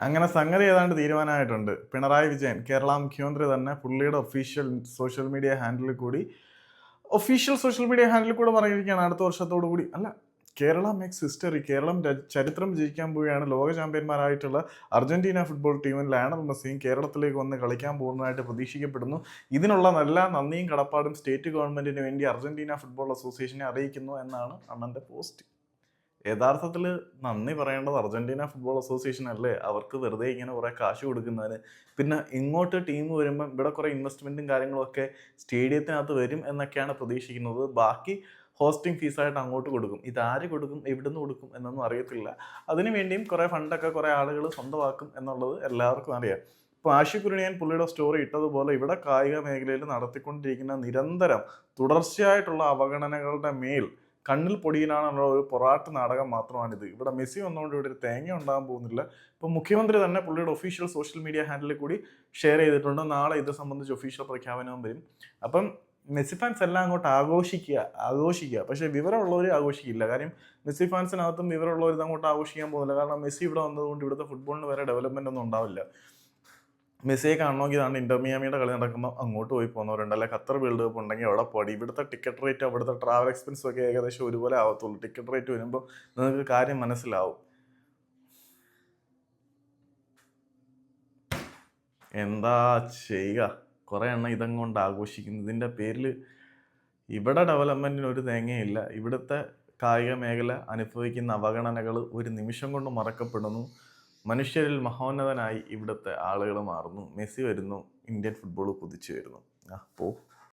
അങ്ങനെ സംഗതി ഏതാണ്ട് തീരുമാനമായിട്ടുണ്ട്. പിണറായി വിജയൻ കേരള മുഖ്യമന്ത്രി തന്നെ പുള്ളിയുടെ ഒഫീഷ്യൽ സോഷ്യൽ മീഡിയ ഹാൻഡിൽ കൂടി ഒഫീഷ്യൽ സോഷ്യൽ മീഡിയ ഹാൻഡിൽ കൂടെ പറഞ്ഞിരിക്കുകയാണ് അടുത്ത വർഷത്തോടു കൂടി. അല്ല കേരള മേക്സ് ഹിസ്റ്ററി കേരളം ചരിത്രം ജയിക്കാൻ പോവുകയാണ്. ലോക ചാമ്പ്യന്മാരായിട്ടുള്ള അർജന്റീന ഫുട്ബോൾ ടീമിൽ ലയണൽ മെസ്സിയും കേരളത്തിലേക്ക് വന്ന് കളിക്കാൻ പോകുന്നതായിട്ട് പ്രതീക്ഷിക്കപ്പെടുന്നു. ഇതിനുള്ള നല്ല നന്ദിയും കടപ്പാടും സ്റ്റേറ്റ് ഗവൺമെന്റിന് വേണ്ടി അർജന്റീന ഫുട്ബോൾ അസോസിയേഷനെ അറിയിക്കുന്നു എന്നാണ് അണ്ണന്റെ പോസ്റ്റ് യഥാർത്ഥത്തിൽ നന്ദി പറയേണ്ടത് അർജന്റീന ഫുട്ബോൾ അസോസിയേഷൻ അല്ലേ? അവർക്ക് വെറുതെ ഇങ്ങനെ കുറേ കാശ് കൊടുക്കുന്നതിന്. പിന്നെ ഇങ്ങോട്ട് ടീം വരുമ്പം ഇവിടെ കുറേ ഇൻവെസ്റ്റ്മെന്റും കാര്യങ്ങളൊക്കെ സ്റ്റേഡിയത്തിനകത്ത് വരും എന്നൊക്കെയാണ് പ്രതീക്ഷിക്കുന്നത്. ബാക്കി ഹോസ്റ്റിംഗ് ഫീസായിട്ട് അങ്ങോട്ട് കൊടുക്കും. ഇതാര് കൊടുക്കും എവിടുന്ന് കൊടുക്കും എന്നൊന്നും അറിയത്തില്ല. അതിനു വേണ്ടിയും കുറേ ഫണ്ടൊക്കെ കുറേ ആളുകൾ സ്വന്തമാക്കും എന്നുള്ളത് എല്ലാവർക്കും അറിയാം. ഇപ്പോൾ ആഷി കുരുണിയൻ പുള്ളിയുടെ സ്റ്റോറി ഇട്ടതുപോലെ ഇവിടെ കായിക മേഖലയിൽ നടത്തിക്കൊണ്ടിരിക്കുന്ന നിരന്തരം തുടർച്ചയായിട്ടുള്ള അവഗണനകളുടെ മേൽ കണ്ണിൽ പൊടിയിലാണെന്നുള്ള ഒരു പൊറാട്ട് നാടകം മാത്രമാണിത്. ഇവിടെ മെസ്സി വന്നുകൊണ്ട് ഇവിടെ ഒരു തേങ്ങ ഉണ്ടാകാൻ പോകുന്നില്ല. ഇപ്പം മുഖ്യമന്ത്രി തന്നെ പുള്ളിയുടെ ഒഫീഷ്യൽ സോഷ്യൽ മീഡിയ ഹാൻഡിലിൽ കൂടി ഷെയർ ചെയ്തിട്ടുണ്ട്. നാളെ ഇത് സംബന്ധിച്ച് ഒഫീഷ്യൽ പ്രഖ്യാപനവും വരും. അപ്പം മെസ്സി ഫാൻസ് എല്ലാം അങ്ങോട്ട് ആഘോഷിക്കുക ആഘോഷിക്കുക. പക്ഷേ വിവരമുള്ളവർ ആഘോഷിക്കില്ല. കാര്യം മെസ്സി ഫാൻസിനകത്തും വിവരമുള്ളവർ അങ്ങോട്ട് ആഘോഷിക്കാൻ പോകുന്നില്ല. കാരണം മെസ്സി ഇവിടെ വന്നതുകൊണ്ട് ഇവിടുത്തെ ഫുട്ബോളിന് വരെ ഡെവലപ്മെന്റ് ഒന്നും ഉണ്ടാവില്ല. മെസ്സിയെ കാണണമെങ്കിൽ ഇതാണ് ഇന്റർമിയാമിയുടെ കളി നടക്കുമ്പോൾ അങ്ങോട്ട് പോയി പോകുന്നവരുണ്ട്. അല്ലെ ഖത്തർ വേൾഡ് കപ്പ് ഉണ്ടെങ്കിൽ അവിടെ പോടി. ഇവിടുത്തെ ടിക്കറ്റ് റേറ്റ് അവിടുത്തെ ട്രാവൽ എക്സ്പെൻസ് ഒക്കെ ഏകദേശം ഒരുപോലെ ആവത്തുള്ളൂ. ടിക്കറ്റ് റേറ്റ് വരുമ്പോൾ നിങ്ങൾക്ക് കാര്യം മനസ്സിലാവും. എന്താ ചെയ്യുക? കുറേ എണ്ണം ഇതങ്ങോണ്ട് ആഘോഷിക്കുന്നു. ഇതിന്റെ പേരിൽ ഇവിടെ ഡെവലപ്മെന്റിന് ഒരു തേങ്ങയില്ല. ഇവിടുത്തെ കായിക മേഖല അനുഭവിക്കുന്ന അവഗണനകൾ ഒരു നിമിഷം കൊണ്ട് മറക്കപ്പെടുന്നു. മനുഷ്യരിൽ മഹോന്നതനായി ഇവിടുത്തെ ആളുകൾ മാറുന്നു. മെസ്സി വരുന്നു ഇന്ത്യൻ ഫുട്ബോൾ കുതിച്ചു വരുന്നു. പോ.